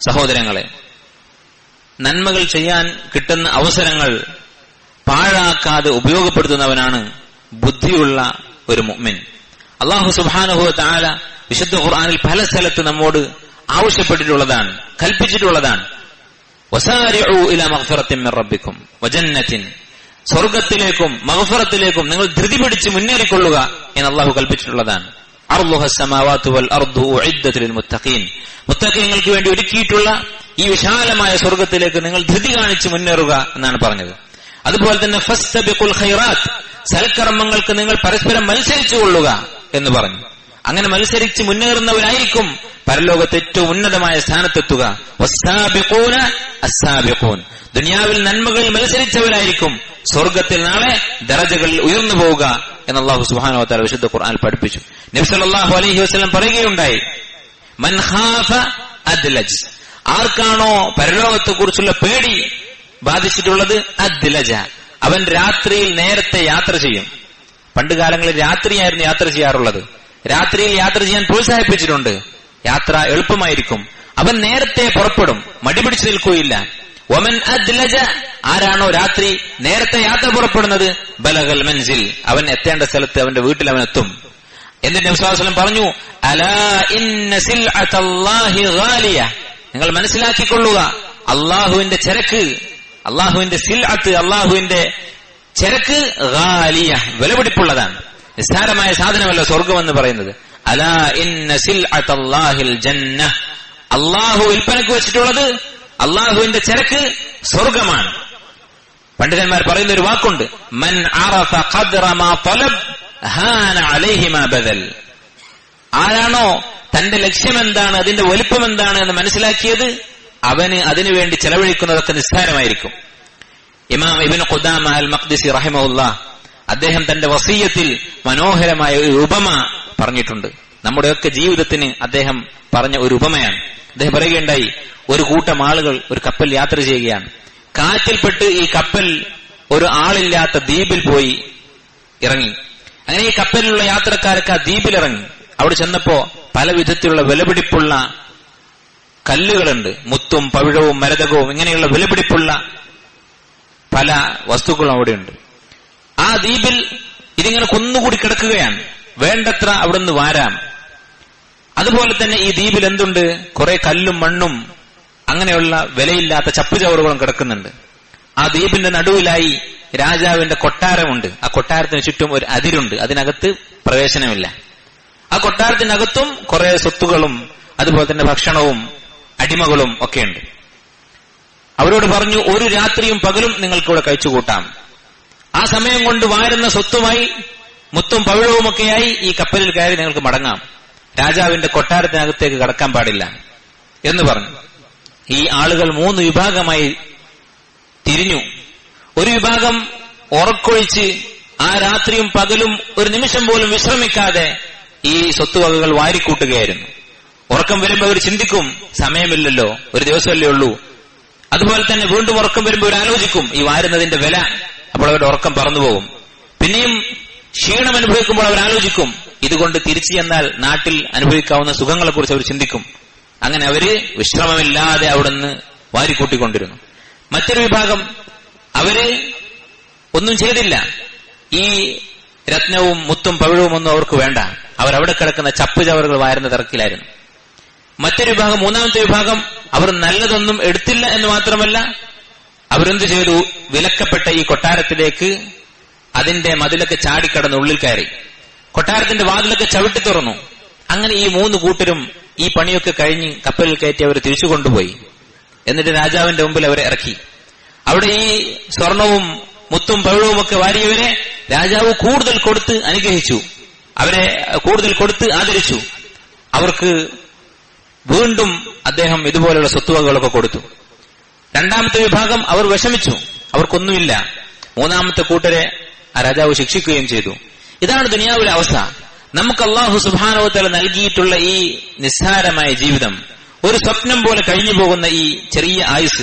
സഹോദരങ്ങളെ നന്മകൾ ചെയ്യാൻ കിട്ടുന്ന അവസരങ്ങൾ പാഴാക്കാതെ ഉപയോഗപ്പെടുത്തുന്നവനാണ് ബുദ്ധിയുള്ള ഒരു മുഅ്മിൻ. അള്ളാഹു സുബാനുഹു താല വിശുദ്ധ ഖുർആാനിൽ പല സ്ഥലത്ത് നമ്മോട് ആവശ്യപ്പെട്ടിട്ടുള്ളതാണ് കൽപ്പിച്ചിട്ടുള്ളതാണ്. റബ്ബിക്കും വജന്നത്തിൻ. സ്വർഗത്തിലേക്കും മഹഫറത്തിലേക്കും നിങ്ങൾ ധൃതി പിടിച്ച് മുന്നേറിക്കൊള്ളുക എന്ന് അള്ളാഹു കൽപ്പിച്ചിട്ടുള്ളതാണ്. മുത്തഖീങ്ങൾക്ക് വേണ്ടി ഒരുക്കിയിട്ടുള്ള ഈ വിശാലമായ സ്വർഗത്തിലേക്ക് നിങ്ങൾ ധൃതി കാണിച്ച് മുന്നേറുക എന്നാണ് പറഞ്ഞത്. അതുപോലെ തന്നെ ഫസ്റ്റ് സൽക്കർമ്മങ്ങൾക്ക് നിങ്ങൾ പരസ്പരം മത്സരിച്ചു കൊള്ളുക എന്ന് പറഞ്ഞു. അങ്ങനെ മത്സരിച്ച് മുന്നേറുന്നവരായിരിക്കും പരലോകത്ത് ഏറ്റവും ഉന്നതമായ സ്ഥാനത്തെത്തുക. ദുനിയാവിൽ നന്മകൾ മത്സരിച്ചവരായിരിക്കും. സ്വർഗത്തിൽ നാളെ ദറജകളിൽ ഉയർന്നു പോവുക എന്ന് അള്ളാഹു സുബാനോ താല വിശുദ്ധ ഖുർആൻ പഠിപ്പിച്ചു. നബ്സല്ലാഹു അലഹി വസ്ലം പറയുകയുണ്ടായി ആർക്കാണോ പരലോകത്തെ കുറിച്ചുള്ള പേടി ബാധിച്ചിട്ടുള്ളത് അദ്ലജ. അവൻ രാത്രിയിൽ നേരത്തെ യാത്ര ചെയ്യും. പണ്ട് കാലങ്ങളിൽ രാത്രിയായിരുന്നു യാത്ര ചെയ്യാറുള്ളത്. രാത്രിയിൽ യാത്ര ചെയ്യാൻ പ്രോത്സാഹിപ്പിച്ചിട്ടുണ്ട്. യാത്ര എളുപ്പമായിരിക്കും. അവൻ നേരത്തെ പുറപ്പെടും. മടി പിടിച്ചു നിൽക്കുകയില്ല. ഒമൻ അദ്ലജ. ആരാണോ രാത്രി നേരത്തെ യാത്ര പുറപ്പെടുന്നത്? ബലഗൽ മൻസിൽ. അവൻ എത്തേണ്ട സ്ഥലത്ത് അവന്റെ വീട്ടിൽ അവൻ എത്തും. എന്നിട്ട് വിശ്വാസം പറഞ്ഞു അലാ ഇന്ന സിൽഅത്തല്ലാഹി ഗാലിയ. നിങ്ങൾ മനസ്സിലാക്കിക്കൊള്ളുക അള്ളാഹുവിന്റെ ചരക്ക് അള്ളാഹുവിന്റെ സിൽ അത്ത് അള്ളാഹുവിന്റെ ചരക്ക് വിലപിടിപ്പുള്ളതാണ്. നിസ്സാരമായ സാധനമല്ല സ്വർഗം എന്ന് പറയുന്നത്. അലാ സിൽഅത്തല്ലാഹിൽ ജന്ന. അള്ളാഹു വിൽപ്പനക്ക് വെച്ചിട്ടുള്ളത് അള്ളാഹുവിന്റെ ചരക്ക് സ്വർഗമാണ് പണ്ഡിതന്മാർ പറയുന്ന ഒരു വാക്കുണ്ട്. മൻ ബദൽ. ആരാണോ തന്റെ ലക്ഷ്യം എന്താണ് അതിന്റെ വലിപ്പം എന്താണ് എന്ന് മനസ്സിലാക്കിയത് അവന് അതിനുവേണ്ടി ചെലവഴിക്കുന്നതൊക്കെ നിസ്സാരമായിരിക്കും. ഇമാം ഇബിൻ ഖുദാമ അൽ മഖ്ദിസി റഹിമഹുല്ല അദ്ദേഹം തന്റെ വസീയത്തിൽ മനോഹരമായ ഒരു ഉപമ പറഞ്ഞിട്ടുണ്ട്. നമ്മുടെയൊക്കെ ജീവിതത്തിന് അദ്ദേഹം പറഞ്ഞ ഒരു ഉപമയാണ്. അദ്ദേഹം പറയുകയുണ്ടായി ഒരു കൂട്ടം ആളുകൾ ഒരു കപ്പൽ യാത്ര ചെയ്യുകയാണ്. കാറ്റിൽപ്പെട്ട് ഈ കപ്പൽ ഒരു ആളില്ലാത്ത ദ്വീപിൽ പോയി ഇറങ്ങി. അങ്ങനെ ഈ കപ്പലിലുള്ള യാത്രക്കാരൊക്കെ ആ ദ്വീപിൽ ഇറങ്ങി. അവിടെ ചെന്നപ്പോ പല വിധത്തിലുള്ള വിലപിടിപ്പുള്ള കല്ലുകളുണ്ട്. മുത്തും പവിഴവും മരതകവും ഇങ്ങനെയുള്ള വിലപിടിപ്പുള്ള പല വസ്തുക്കളും അവിടെയുണ്ട്. ആ ദ്വീപിൽ ഇതിങ്ങനെ കുന്നുകൂടി കിടക്കുകയാണ്. വേണ്ടത്ര അവിടുന്ന് വാരാം. അതുപോലെ തന്നെ ഈ ദ്വീപിൽ എന്തുണ്ട്? കുറെ കല്ലും മണ്ണും അങ്ങനെയുള്ള വിലയില്ലാത്ത ചപ്പുചവറുകളും കിടക്കുന്നുണ്ട്. ആ ദ്വീപിന്റെ നടുവിലായി രാജാവിന്റെ കൊട്ടാരമുണ്ട്. ആ കൊട്ടാരത്തിന് ചുറ്റും ഒരു അതിരുണ്ട്. അതിനകത്ത് പ്രവേശനമില്ല. ആ കൊട്ടാരത്തിനകത്തും കുറെ സ്വത്തുകളും അതുപോലെ തന്നെ ഭക്ഷണവും അടിമകളും ഒക്കെയുണ്ട്. അവരോട് പറഞ്ഞു ഒരു രാത്രിയും പകലും നിങ്ങൾക്കിവിടെ കഴിച്ചുകൂട്ടാം. ആ സമയം കൊണ്ട് വാരുന്ന സ്വത്തുമായി മുത്തും പവിഴവുമൊക്കെയായി ഈ കപ്പലിൽ കയറി നിങ്ങൾക്ക് മടങ്ങാം. രാജാവിന്റെ കൊട്ടാരത്തിനകത്തേക്ക് കടക്കാൻ പാടില്ല എന്ന് പറഞ്ഞു. ഈ ആളുകൾ മൂന്ന് വിഭാഗമായി തിരിഞ്ഞു. ഒരു വിഭാഗം ഉറക്കൊഴിച്ച് ആ രാത്രിയും പകലും ഒരു നിമിഷം പോലും വിശ്രമിക്കാതെ ഈ സ്വത്തുവകകൾ വാരിക്കൂട്ടുകയായിരുന്നു. ഉറക്കം വരുമ്പോൾ അവർ ചിന്തിക്കും സമയമില്ലല്ലോ ഒരു ദിവസമല്ലേ ഉള്ളൂ. അതുപോലെ തന്നെ വീണ്ടും ഉറക്കം വരുമ്പോൾ അവർ ആലോചിക്കും ഈ വാരുന്നതിന്റെ വില അപ്പോൾ അവരുടെ ഉറക്കം പറന്നുപോകും പിന്നെയും ക്ഷീണം അനുഭവിക്കുമ്പോൾ അവർ ആലോചിക്കും ഇതുകൊണ്ട് തിരിച്ചു ചെന്നാൽ നാട്ടിൽ അനുഭവിക്കാവുന്ന സുഖങ്ങളെക്കുറിച്ച് അവർ ചിന്തിക്കും. അങ്ങനെ അവർ വിശ്രമമില്ലാതെ അവിടുന്ന് വാരിക്കൂട്ടിക്കൊണ്ടിരുന്നു. മറ്റൊരു വിഭാഗം അവർ ഒന്നും ചെയ്തില്ല. ഈ രത്നവും മുത്തും പവിഴവും ഒന്നും അവർക്ക് വേണ്ട. അവർ അവിടെ കിടക്കുന്ന ചപ്പ് ചവറുകൾ വാരുന്ന തിരക്കിലായിരുന്നു. മറ്റൊരു വിഭാഗം മൂന്നാമത്തെ വിഭാഗം അവർ നല്ലതൊന്നും എടുത്തില്ല എന്ന് മാത്രമല്ല അവരെന്ത് ചെയ്തു? വിലക്കപ്പെട്ട ഈ കൊട്ടാരത്തിലേക്ക് അതിന്റെ മതിലൊക്കെ ചാടിക്കടന്ന് ഉള്ളിൽ കയറി. കൊട്ടാരത്തിന്റെ വാതിലൊക്കെ ചവിട്ടി തുറന്നു. അങ്ങനെ ഈ മൂന്ന് കൂട്ടരും ഈ പണിയൊക്കെ കഴിഞ്ഞ് കപ്പലിൽ കയറ്റി അവർ തിരിച്ചു കൊണ്ടുപോയി. എന്നിട്ട് രാജാവിന്റെ മുമ്പിൽ അവരെ ഇറക്കി. അവിടെ ഈ സ്വർണവും മുത്തും പഴവും ഒക്കെ വാരിയവരെ രാജാവ് കൂടുതൽ കൊടുത്ത് അനുഗ്രഹിച്ചു. അവരെ കൂടുതൽ കൊടുത്ത് ആദരിച്ചു. അവർക്ക് വീണ്ടും അദ്ദേഹം ഇതുപോലെയുള്ള സ്വത്തുവകകളൊക്കെ കൊടുത്തു. രണ്ടാമത്തെ വിഭാഗം അവർ വിഷമിച്ചു. അവർക്കൊന്നുമില്ല. മൂന്നാമത്തെ കൂട്ടരെ ആ രാജാവ് ശിക്ഷിക്കുകയും ചെയ്തു. ഇതാണ് ദുനിയാവിലെ അവസ്ഥ. നമുക്ക് അള്ളാഹു സുബാനോത്തല നൽകിയിട്ടുള്ള ഈ നിസ്സാരമായ ജീവിതം ഒരു സ്വപ്നം പോലെ കഴിഞ്ഞു പോകുന്ന ഈ ചെറിയ ആയുസ്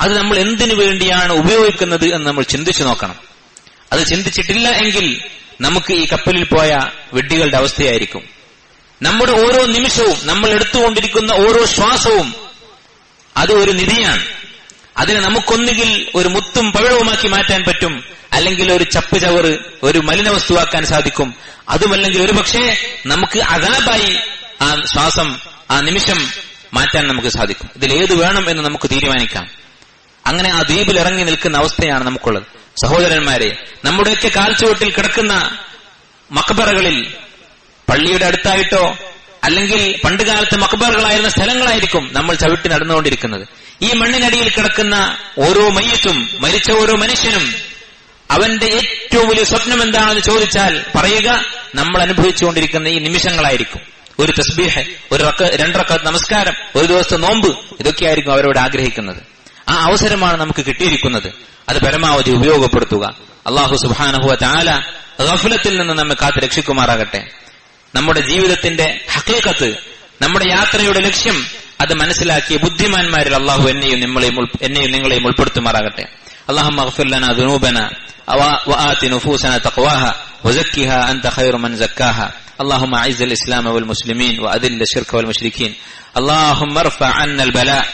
അത് നമ്മൾ എന്തിനു വേണ്ടിയാണ് ഉപയോഗിക്കുന്നത് എന്ന് നമ്മൾ ചിന്തിച്ചു നോക്കണം. അത് ചിന്തിച്ചിട്ടില്ല എങ്കിൽ നമുക്ക് ഈ കപ്പലിൽ പോയ വെഡ്ഡികളുടെ അവസ്ഥയായിരിക്കും. നമ്മുടെ ഓരോ നിമിഷവും നമ്മൾ എടുത്തുകൊണ്ടിരിക്കുന്ന ഓരോ ശ്വാസവും അത് ഒരു നിധിയാണ്. അതിനെ നമുക്കൊന്നുകിൽ ഒരു മുത്തും പവിഴവുമാക്കി മാറ്റാൻ പറ്റും അല്ലെങ്കിൽ ഒരു ചപ്പ് ചവറ് ഒരു മലിന വസ്തുവാക്കാൻ സാധിക്കും. അതുമല്ലെങ്കിൽ ഒരു പക്ഷേ നമുക്ക് അതാപായി ആ ശ്വാസം ആ നിമിഷം മാറ്റാൻ നമുക്ക് സാധിക്കും. ഇതിൽ ഏത് വേണം എന്ന് നമുക്ക് തീരുമാനിക്കാം. അങ്ങനെ ആ ദ്വീപിൽ ഇറങ്ങി നിൽക്കുന്ന അവസ്ഥയാണ് നമുക്കുള്ളത്. സഹോദരന്മാരെ നമ്മുടെയൊക്കെ കാൽച്ചുവട്ടിൽ കിടക്കുന്ന മക്ബറകളിൽ പള്ളിയുടെ അടുത്തായിട്ടോ അല്ലെങ്കിൽ പണ്ടുകാലത്ത് മക്ബറുകളായിരുന്ന സ്ഥലങ്ങളായിരിക്കും നമ്മൾ ചവിട്ടി നടന്നുകൊണ്ടിരിക്കുന്നത്. ഈ മണ്ണിനടിയിൽ കിടക്കുന്ന ഓരോ മയ്യത്തും മരിച്ച ഓരോ മനുഷ്യനും അവന്റെ ഏറ്റവും വലിയ സ്വപ്നം എന്താണെന്ന് ചോദിച്ചാൽ പറയുക നമ്മൾ അനുഭവിച്ചുകൊണ്ടിരിക്കുന്ന ഈ നിമിഷങ്ങളായിരിക്കും. ഒരു തസ്ബീഹ് ഒരു റക്ക രണ്ടറക്ക നമസ്കാരം ഒരു ദിവസത്തെ നോമ്പ് ഇതൊക്കെയായിരിക്കും അവരോട് ആഗ്രഹിക്കുന്നത്. ആ അവസരമാണ് നമുക്ക് കിട്ടിയിരിക്കുന്നത്. അത് പരമാവധി ഉപയോഗപ്പെടുത്തുക. അള്ളാഹു സുബാനഹുവ താല ഗഫലത്തിൽ നിന്ന് നമ്മെ കാത്ത് രക്ഷിക്കുമാറാകട്ടെ. നമ്മുടെ ജീവിതത്തിന്റെ ഹക്കീക്കത്ത് നമ്മുടെ യാത്രയുടെ ലക്ഷ്യം അത് മനസ്സിലാക്കിയ ബുദ്ധിമാന്മാരിൽ അള്ളാഹു എന്നെയും നിങ്ങളെയും ഉൾ- എന്നെയും നിങ്ങളെയും ഉൾപ്പെടുത്തുമാറാകട്ടെ اللهم اغفر لنا ذنوبنا أوا- وآت نفوسنا تقواها وزكها أنت خير من زكاها اللهم أعز الإسلام والمسلمين وأذل الشرك والمشركين اللهم ارفع عنا البلاء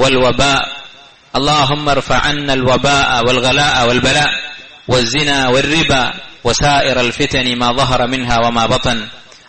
والوباء اللهم ارفع عنا الوباء والغلاء والبلاء والزنا والربا وسائر الفتن ما ظهر منها وما بطن